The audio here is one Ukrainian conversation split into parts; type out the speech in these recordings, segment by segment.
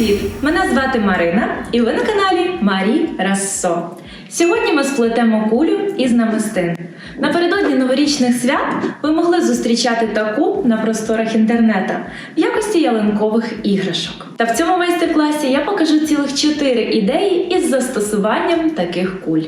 Привіт! Мене звати Марина, і ви на каналі Марі Рассо. Сьогодні ми сплетемо кулю із намистин. Напередодні новорічних свят ви могли зустрічати таку на просторах інтернета в якості ялинкових іграшок. Та в цьому майстер-класі я покажу цілих чотири ідеї із застосуванням таких куль.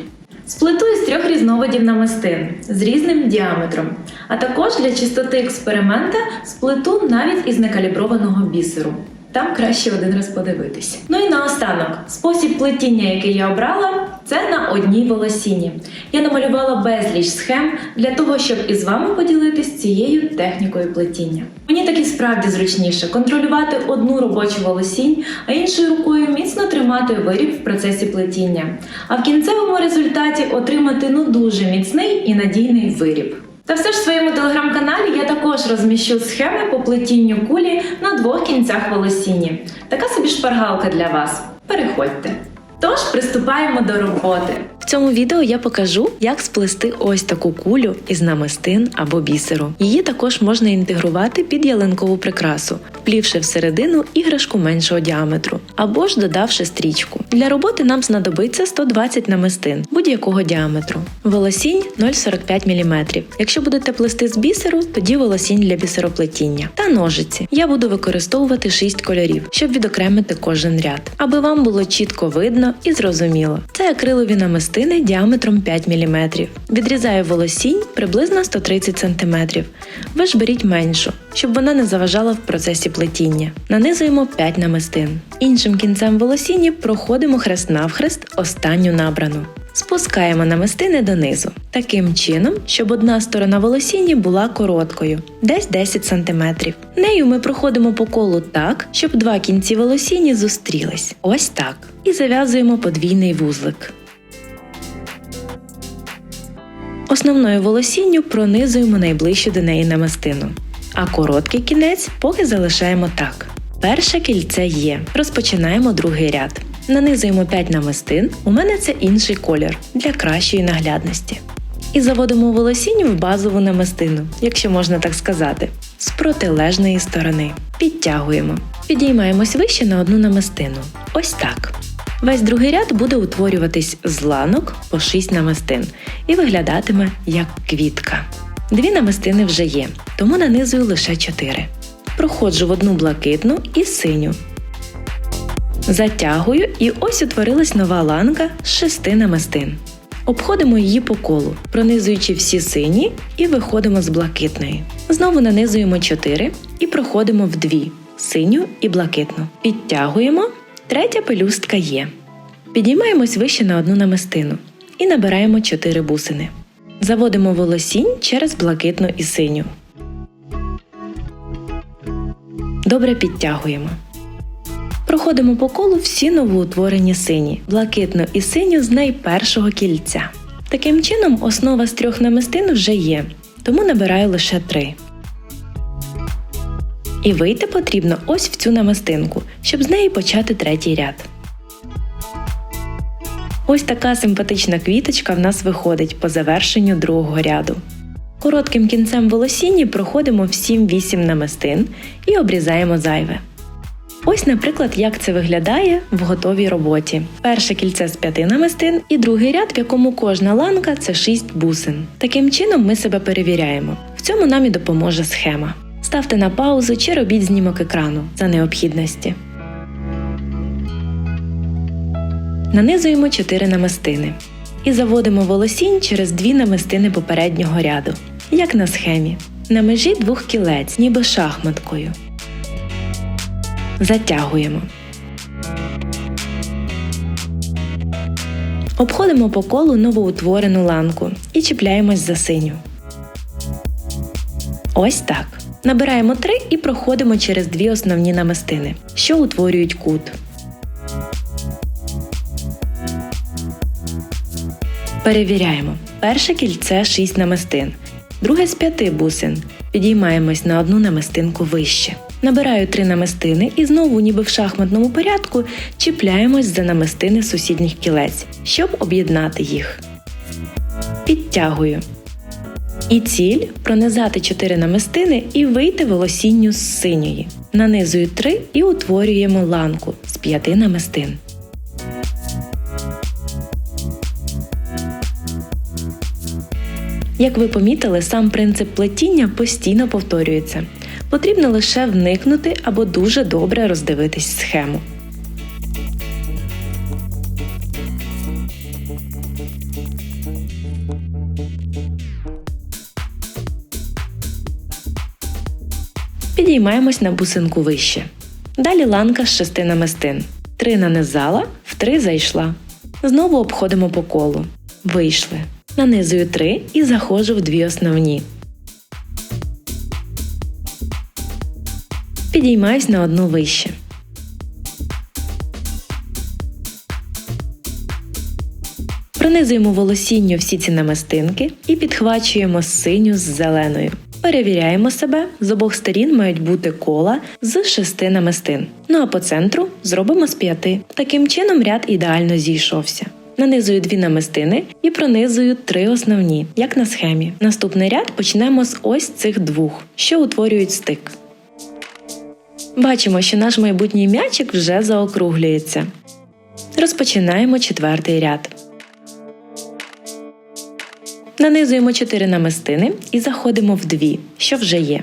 Сплету із трьох різновидів намистин з різним діаметром, а також для чистоти експеримента сплету навіть із некаліброваного бісеру. Там краще один раз подивитись. Ну і наостанок, спосіб плетіння, який я обрала, це на одній волосіні. Я намалювала безліч схем для того, щоб із вами поділитись цією технікою плетіння. Мені так і справді зручніше контролювати одну робочу волосінь, а іншою рукою міцно тримати виріб в процесі плетіння. А в кінцевому результаті отримати ну дуже міцний і надійний виріб. Та все ж в своєму телеграм-каналі я також розміщу схеми по плетінню кулі на двох кінцях волосіні. Така собі шпаргалка для вас. Переходьте. Тож приступаємо до роботи. В цьому відео я покажу, як сплести ось таку кулю із намистин або бісеру. Її також можна інтегрувати під ялинкову прикрасу, вплівши всередину іграшку меншого діаметру, або ж додавши стрічку. Для роботи нам знадобиться 120 намистин будь-якого діаметру. Волосінь 0,45 мм. Якщо будете плести з бісеру, тоді волосінь для бісероплетіння. Та ножиці. Я буду використовувати 6 кольорів, щоб відокремити кожен ряд, аби вам було чітко видно і зрозуміло. Це акрилові намистини діаметром 5 мм. Відрізаю волосінь приблизно 130 см. Ви ж беріть меншу, щоб вона не заважала в процесі плетіння. Нанизуємо 5 намистин. Іншим кінцем волосіні проходимо хрест навхрест останню набрану. Спускаємо намистини донизу, таким чином, щоб одна сторона волосіні була короткою, десь 10 см. Нею ми проходимо по колу так, щоб два кінці волосіні зустрілись. Ось так. І зав'язуємо подвійний вузлик. Основною волосінню пронизуємо найближчу до неї намистину, а короткий кінець поки залишаємо так. Перше кільце є. Розпочинаємо другий ряд. Нанизуємо 5 намистин, у мене це інший колір для кращої наглядності. І заводимо волосінь в базову намистину, якщо можна так сказати, з протилежної сторони. Підтягуємо. Підіймаємось вище на одну намистину. Ось так. Весь другий ряд буде утворюватись з ланок по 6 намистин і виглядатиме як квітка. Дві намистини вже є, тому нанизую лише 4. Проходжу в одну блакитну і синю. Затягую і ось утворилась нова ланка з 6 намистин. Обходимо її по колу, пронизуючи всі сині і виходимо з блакитної. Знову нанизуємо 4 і проходимо в дві синю і блакитну. Підтягуємо, третя пелюстка є. Підіймаємось вище на одну намистину і набираємо 4 бусини. Заводимо волосінь через блакитну і синю. Добре підтягуємо. Проходимо по колу всі новоутворені сині, блакитну і синю з найпершого кільця. Таким чином, основа з трьох намистин вже є, тому набираю лише три. І вийти потрібно ось в цю намистинку, щоб з неї почати третій ряд. Ось така симпатична квіточка в нас виходить по завершенню другого ряду. Коротким кінцем волосінні проходимо всі 8 намистин і обрізаємо зайве. Ось, наприклад, як це виглядає в готовій роботі. Перше кільце з п'яти намистин і другий ряд, в якому кожна ланка це 6 бусин. Таким чином ми себе перевіряємо. В цьому нам і допоможе схема. Ставте на паузу чи робіть знімок екрану за необхідності. Нанизуємо 4 намистини. І заводимо волосінь через дві намистини попереднього ряду, як на схемі. На межі двох кілець, ніби шахматкою. Затягуємо. Обходимо по колу новоутворену ланку і чіпляємось за синю. Ось так. Набираємо 3 і проходимо через дві основні намистини, що утворюють кут. Перевіряємо. Перше кільце 6 намистин, друге з 5 бусин. Підіймаємось на одну намистинку вище. Набираю три намистини і знову, ніби в шахматному порядку, чіпляємось за намистини сусідніх кілець, щоб об'єднати їх. Підтягую. І ціль пронизати 4 намистини і вийти волосінню з синьої. Нанизую 3 і утворюємо ланку з 5 намистин. Як ви помітили, сам принцип плетіння постійно повторюється. Потрібно лише вникнути або дуже добре роздивитись схему. Підіймаємось на бусинку вище. Далі ланка з шести намистин. Три нанизала, в три зайшла. Знову обходимо по колу. Вийшли. Нанизую три і заходжу в дві основні. Підіймаюсь на одну вище. Пронизуємо волосінню всі ці намистинки і підхвачуємо синю з зеленою. Перевіряємо себе, з обох сторін мають бути кола з шести намистин. Ну а по центру зробимо з п'яти. Таким чином ряд ідеально зійшовся. Нанизую дві намистини і пронизую три основні, як на схемі. Наступний ряд почнемо з ось цих двох, що утворюють стик. Бачимо, що наш майбутній м'ячик вже заокруглюється. Розпочинаємо четвертий ряд. Нанизуємо 4 намистини і заходимо в дві, що вже є.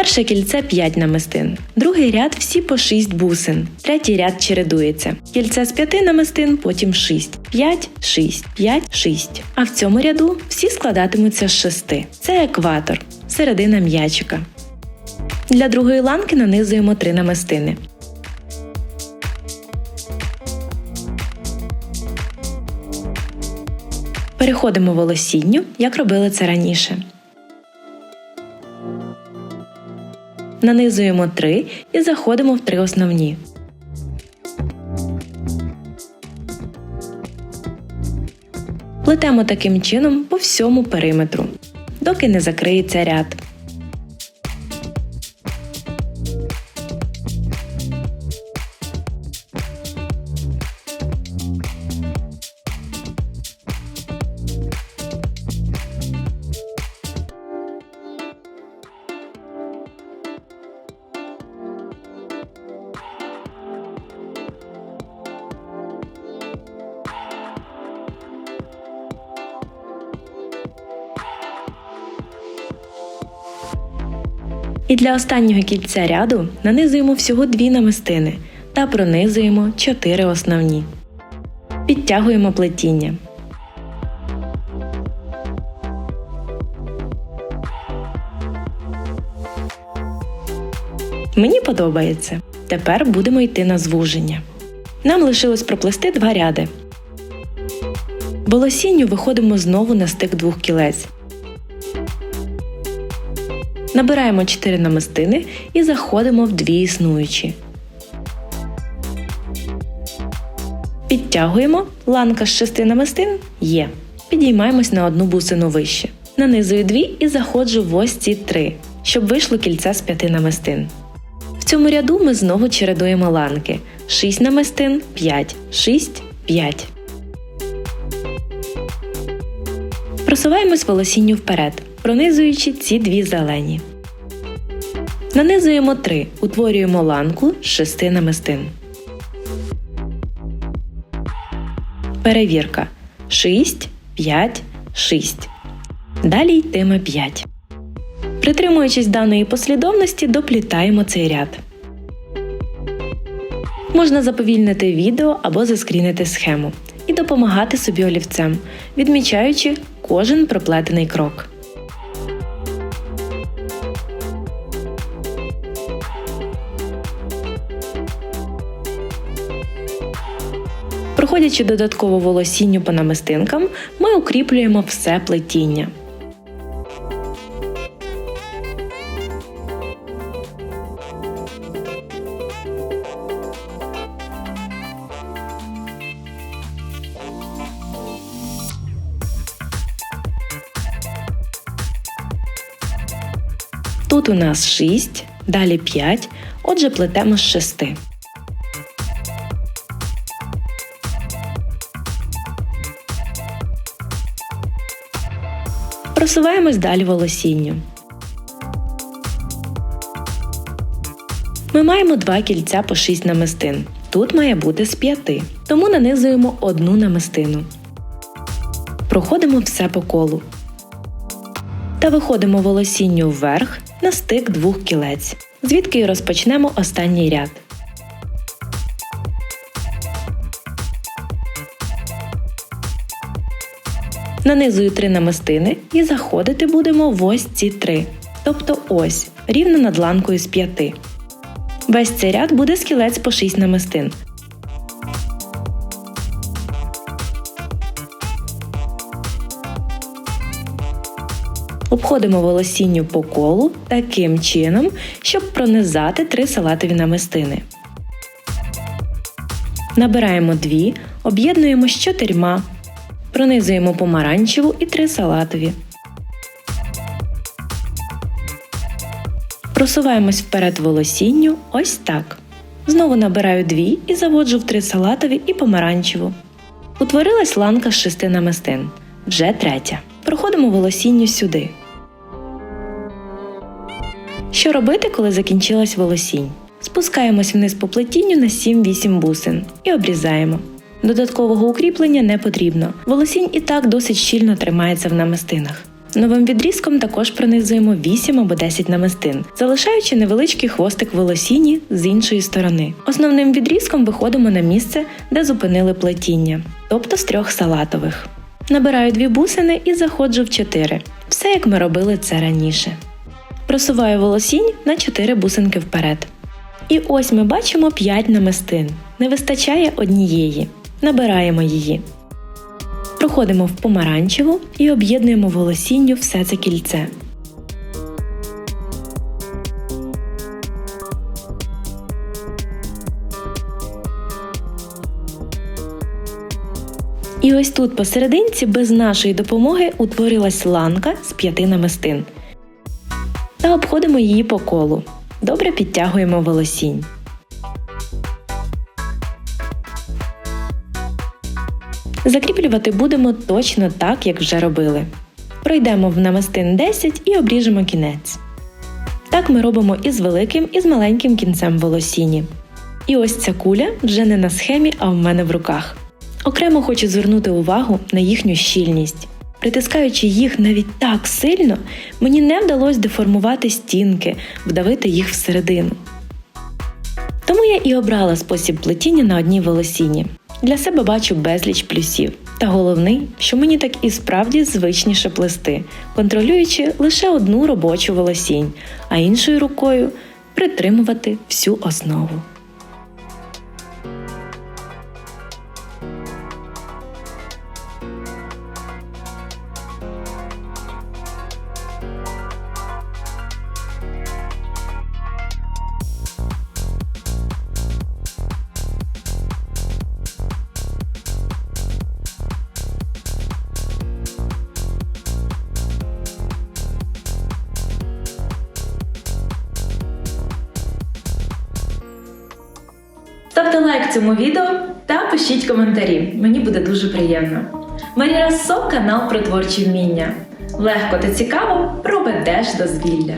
Перше кільце 5 намистин, другий ряд всі по 6 бусин, третій ряд чередується. Кільце з 5 намистин, потім 6, 5, 6, 5, 6. А в цьому ряду всі складатимуться з 6. Це екватор, середина м'ячика. Для другої ланки нанизуємо 3 намистини. Переходимо волосінню, як робили це раніше. Нанизуємо 3 і заходимо в три основні. Плетемо таким чином по всьому периметру, доки не закриється ряд. І для останнього кільця ряду нанизуємо всього дві намистини та пронизуємо чотири основні. Підтягуємо плетіння. Мені подобається. Тепер будемо йти на звуження. Нам лишилось проплести два ряди. Волосінню виходимо знову на стик двох кілець. Набираємо 4 намистини і заходимо в дві існуючі. Підтягуємо ланка з 6 намистин є. Підіймаємось на одну бусину вище. Нанизую дві і заходжу в ось ці три, щоб вийшло кільце з 5 намистин. В цьому ряду ми знову чередуємо ланки 6 намистин, 5, 6, 5. Просуваємось волосінню вперед пронизуючи ці дві зелені. Нанизуємо 3, утворюємо ланку з 6 намистин. Перевірка 6, 5, 6. Далі йтиме 5. Притримуючись даної послідовності, доплітаємо цей ряд. Можна заповільнити відео або заскрінити схему і допомагати собі олівцем, відмічаючи кожен проплетений крок. Проходячи додатково волосінню по намистинкам, ми укріплюємо все плетіння. Тут у нас 6, далі 5, отже плетемо з 6. Просуваємось далі волосінню. Ми маємо два кільця по 6 намистин. Тут має бути з 5. Тому нанизуємо одну намистину. Проходимо все по колу. Та виходимо волосінню вверх на стик двох кілець, звідки й розпочнемо останній ряд. Нанизую три намистини і заходити будемо в ось ці три, тобто ось, рівно над ланкою з п'яти. Весь цей ряд буде з кілець по 6 намистин. Обходимо волосінню по колу таким чином, щоб пронизати три салатові намистини. Набираємо дві, об'єднуємо з чотирма, пронизуємо помаранчеву і три салатові. Просуваємось вперед волосінню ось так. Знову набираю дві і заводжу в три салатові і помаранчеву. Утворилась ланка з шести намистин. Вже третя. Проходимо волосінню сюди. Що робити, коли закінчилась волосінь? Спускаємось вниз по плетінню на 7-8 бусин і обрізаємо. Додаткового укріплення не потрібно. Волосінь і так досить щільно тримається в намистинах. Новим відрізком також пронизуємо 8 або 10 намистин, залишаючи невеличкий хвостик волосіні з іншої сторони. Основним відрізком виходимо на місце, де зупинили плетіння, тобто з трьох салатових. Набираю дві бусини і заходжу в 4. Все як ми робили це раніше. Просуваю волосінь на 4 бусинки вперед. І ось ми бачимо 5 намистин. Не вистачає однієї. Набираємо її. Проходимо в помаранчеву і об'єднуємо волосінню все це кільце. І ось тут посерединці без нашої допомоги утворилась ланка з п'яти намистин. Та обходимо її по колу. Добре підтягуємо волосінь. Закріплювати будемо точно так, як вже робили. Пройдемо в намистин 10 і обріжемо кінець. Так ми робимо і з великим, і з маленьким кінцем волосіні. І ось ця куля вже не на схемі, а в мене в руках. Окремо хочу звернути увагу на їхню щільність. Притискаючи їх навіть так сильно, мені не вдалося деформувати стінки, вдавити їх всередину. Тому я і обрала спосіб плетіння на одній волосіні. Для себе бачу безліч плюсів. Та головний, що мені так і справді звичніше плести, контролюючи лише одну робочу волосінь, а іншою рукою притримувати всю основу. Лайк цьому відео та пишіть коментарі. Мені буде дуже приємно. Марія Рассо – канал про творчі вміння. Легко та цікаво про дозвілля.